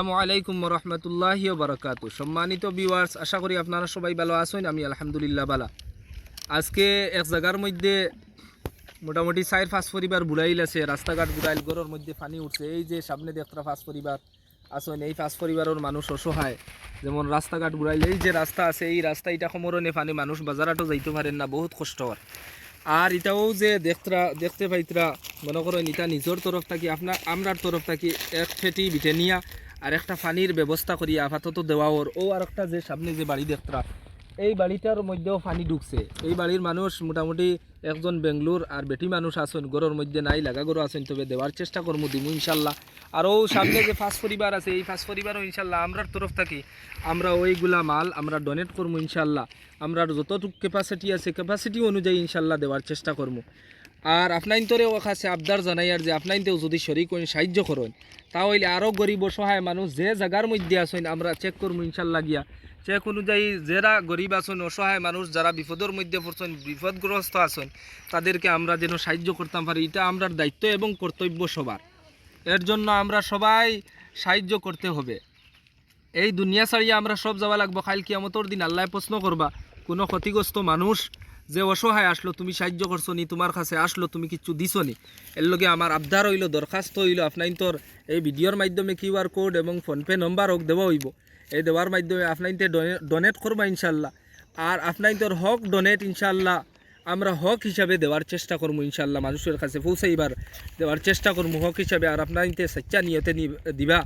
আসসালামু আলাইকুম রহমতুল্লাহি বারাকাতু সম্মানিত ভিউয়ার্স আশা করি আপনারা সবাই ভালো আছেন, আমি আলহামদুলিল্লাহ ভালো। আজকে এক জায়গার মধ্যে মোটামুটি চার পাঁচ পরিবার বুড়াইল আছে রাস্তাঘাট বুড়াইল ঘরের মধ্যে পানি উঠছে। এই যে সামনে দেখরা পাঁচ পরিবার আছেন, এই পাঁচ পরিবারের মানুষ অসহায়। যেমন রাস্তাঘাট বুড়াইল এই যে রাস্তা আছে, এই রাস্তা এটা সমরণে পানি, মানুষ বাজারাটও যাইতে পারেন না, বহুত কষ্ট হয় আর এটাও যে দেখতরা, দেখতে পাইতরা, মনে করেন এটা নিজের তরফ থাকি, আপনার, আমরার তরফ থাকি, এক ফেটি বিটে নিয়া আর একটা পানির ব্যবস্থা করি আপাতত দেওয়া ওর ও আর একটা যে সামনে যে বাড়ি দেখতরা এই বাড়িটার মধ্যেও পানি ঢুকছে। এই বাড়ির মানুষ মোটামুটি একজন বেঙ্গলোর আর বেটি মানুষ আছেন গরুর মধ্যে নাই লাগা গরু আছেন, তবে দেওয়ার চেষ্টা করব দিমু ইনশাল্লাহ। আর ও সামনে যে ফার্স্ট পরিবার আছে, এই ফার্স্ট পরিবারও ইনশাল্লাহ আমরার তরফ থাকি আমরা ওইগুলা মাল আমরা ডোনেট করব ইনশাল্লাহ। আমরা যতটুকু ক্যাপাসিটি আছে ক্যাপাসিটি অনুযায়ী ইনশাল্লাহ দেওয়ার চেষ্টা করব আর আপনাইন তোরে কাছে আবদার জানাই আর যে আপনাইনতেও যদি শরিক করেন সাহায্য করেন তাহলে আরও গরিব অসহায় মানুষ যে জায়গার মধ্যে আছেন আমরা চেক করব ইনশাল্লাহ গিয়া। চেক অনুযায়ী যারা গরিব আছেন অসহায় মানুষ, যারা বিপদের মধ্যে পড়ছেন বিপদগ্রস্ত আছেন তাদেরকে আমরা যেন সাহায্য করতাম পারি, এটা আমরা দায়িত্ব এবং কর্তব্য সবার। এর জন্য আমরা সবাই সাহায্য করতে হবে। এই দুনিয়া ছাড়িয়ে আমরা সব যাওয়া লাগবো খাইল কিয়ামতর দিন আল্লাহ প্রশ্ন করবা, কোনো ক্ষতিগ্রস্ত মানুষ যে অসহায় আসলো, তুমি সাহায্য করছ নি তোমার কাছে আসলো, তুমি কিছু দিছো নি এর লগে আমার আবদার হইল, দরখাস্ত হইল আপনার তোর এই ভিডিওর মাধ্যমে কিউআর কোড এবং ফোনপে নম্বর হোক দেওয়া হইব। এই দেওয়ার মাধ্যমে আপনাইনতে ডোনেট করবা ইনশাল্লাহ। আর আপনার তোর হক ডোনেট ইনশাল্লাহ। আমরা হক হিসাবে দেওয়ার চেষ্টা করব ইনশাল্লাহ মানুষের কাছে পৌঁছাইবার দেওয়ার চেষ্টা করব হক হিসাবে। আর আপনার সচ্চা নিয়তে দিবা।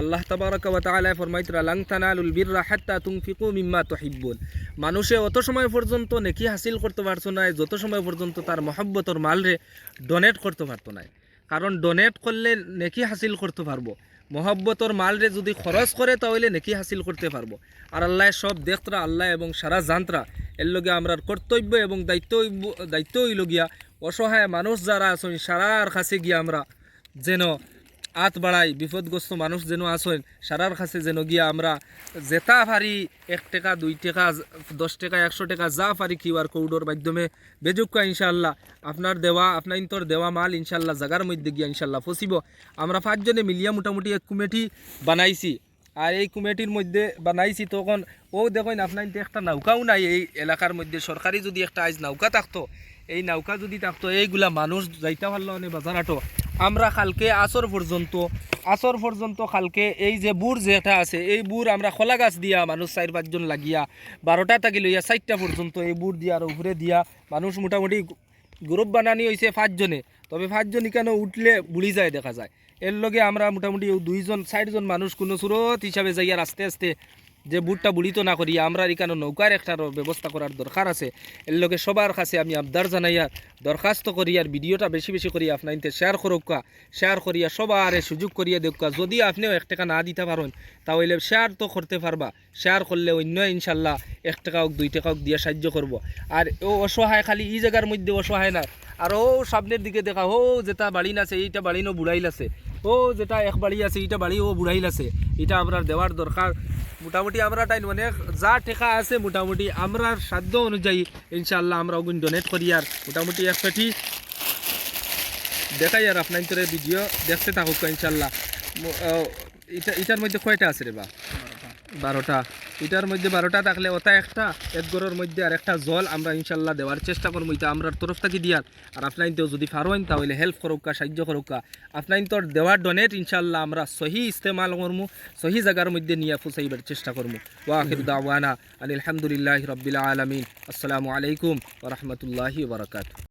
আল্লাহ তাবারক ওয়া তাআলা ফরমাইতরা লাং তানালুল বিররা হাত্তা তুনফিকু মিম্মা তুহিব্বুন। মানুষে অত সময় পর্যন্ত নেকি হাসিল করতে পারতো না যত সময় পর্যন্ত তার মহব্বতর মালরে ডোনেট করতে পারতো না কারণ ডোনেট করলে নেকি হাসিল করতে পারব। মহব্বতর মালরে যদি খরচ করে, তাহলে নেকি হাসিল করতে পারব। আর আল্লাহ সব দেখতরা, আল্লাহ এবং সারা জানতরা এর লগে আমরা কর্তব্য এবং দায়িত্ব দায়িত্ব হইল গিয়া অসহায় মানুষ যারা আছেন, সারার কাছে গিয়া আমরা যেন আত বাড়াই, বিপদগ্রস্ত মানুষ যেন আসেন সারার কাছে যেন গিয়া আমরা জেতা পারি, এক টাকা, দুই টাকা, দশ টাকা, একশো টাকা, যা পারি কিউআর কোডের মাধ্যমে বেজুক্কা ইনশাল্লাহ আপনার দেওয়া, আপনার তোর দেওয়া মাল ইনশাল্লাহ জাগার মধ্যে গিয়া ইনশাল্লাহ ফসিব আমরা পাঁচজনে মিলিয়া মোটামুটি এক কমিটি বানাইছি। আর এই কমিটির মধ্যে বানাইছি, তখন ও দেখেন আপনার একটা নৌকাও নাই, এই এলাকার মধ্যে সরকারি যদি একটা আজ নৌকা থাকতো, এই নৌকা যদি থাকতো, এইগুলা মানুষ যাইতে পারল না বাজারাটো আমরা কালকে আসর পর্যন্ত আসর পর্যন্ত কালকে এই যে বুড় যেটা আছে, এই বুড় আমরা খোলা গাছ দিয়া মানুষ চার পাঁচজন লাগিয়া, বারোটা থাকি লইয়া চারটা পর্যন্ত এই বুড় দিয়া আর উপরে দিয়া মানুষ মোটামুটি গ্রুপ বানানি হয়েছে পাঁচজনে। তবে পাঁচজন কেন উঠলে বুড়ি যায় দেখা যায়। এর লগে আমরা মোটামুটি দুইজন ষাটজন মানুষ কোনো সুরত হিসাবে যাই আর আস্তে আস্তে যে বুটটা বুড়িত না করি আমরা এখানে নৌকার একটা ব্যবস্থা করার দরকার আছে। এর লগে সবার কাছে আমি আবদার জানাইয়া দরখাস্ত করি আর ভিডিওটা বেশি বেশি করি আপনার শেয়ার করুকা শেয়ার করিয়া সবার সুযোগ করিয়া দেখা যদি আপনিও এক টাকা না দিতে পারেন, তাহলে শেয়ার তো করতে পারবা। শেয়ার করলে অন্য ইনশাল্লাহ এক টাকা হোক, দুই টাকা হোক দিয়ে সাহায্য করব। আর ও অসহায় খালি এই জায়গার মধ্যে অসহায় না। আর ও সামনের দিকে দেখা, ও যেটা বাড়ি আছে, এইটা বাড়ি নো বুড়াইল আছে। ও যেটা এক বাড়ি আছে এটা বাড়ি, ও বুড়াইল আছে। এটা আমরা দেওয়ার দরকার মোটামুটি আমরা টাইম অনেক যা ঠেকা আছে, মোটামুটি আমরা সাধ্য অনুযায়ী ইনশাল্লাহ আমরা ওগুন ডোনেট করি আর। মোটামুটি এক পেটি দেখাই আর আপনার ভিডিও দেখতে থাকুক ইনশাল্লাহ এটা এটার মধ্যে কয়টা আছে রে বা? বারোটা। এটার মধ্যে বারোটা থাকলে ওটা একটা, এক গড়ের মধ্যে আর একটা জল আমরা ইনশাল্লাহ দেওয়ার চেষ্টা করব। এটা আমরা তরফ থেকে দিয়ার। আর আপনার তো যদি পারেন তাহলে হেল্প করুকা সাহায্য করুকা আপনার তোর দেওয়ার ডোনেট ইনশাল্লাহ আমরা সহি ইস্তেমাল করব, সহি জায়গার মধ্যে নিয়ে ফুসাইবার চেষ্টা করব। ওয়াহির আলহামদুলিল্লাহ রবিল আলমিন। আসসালামু আলাইকুম ওরহমতুল্লাহি বারকাত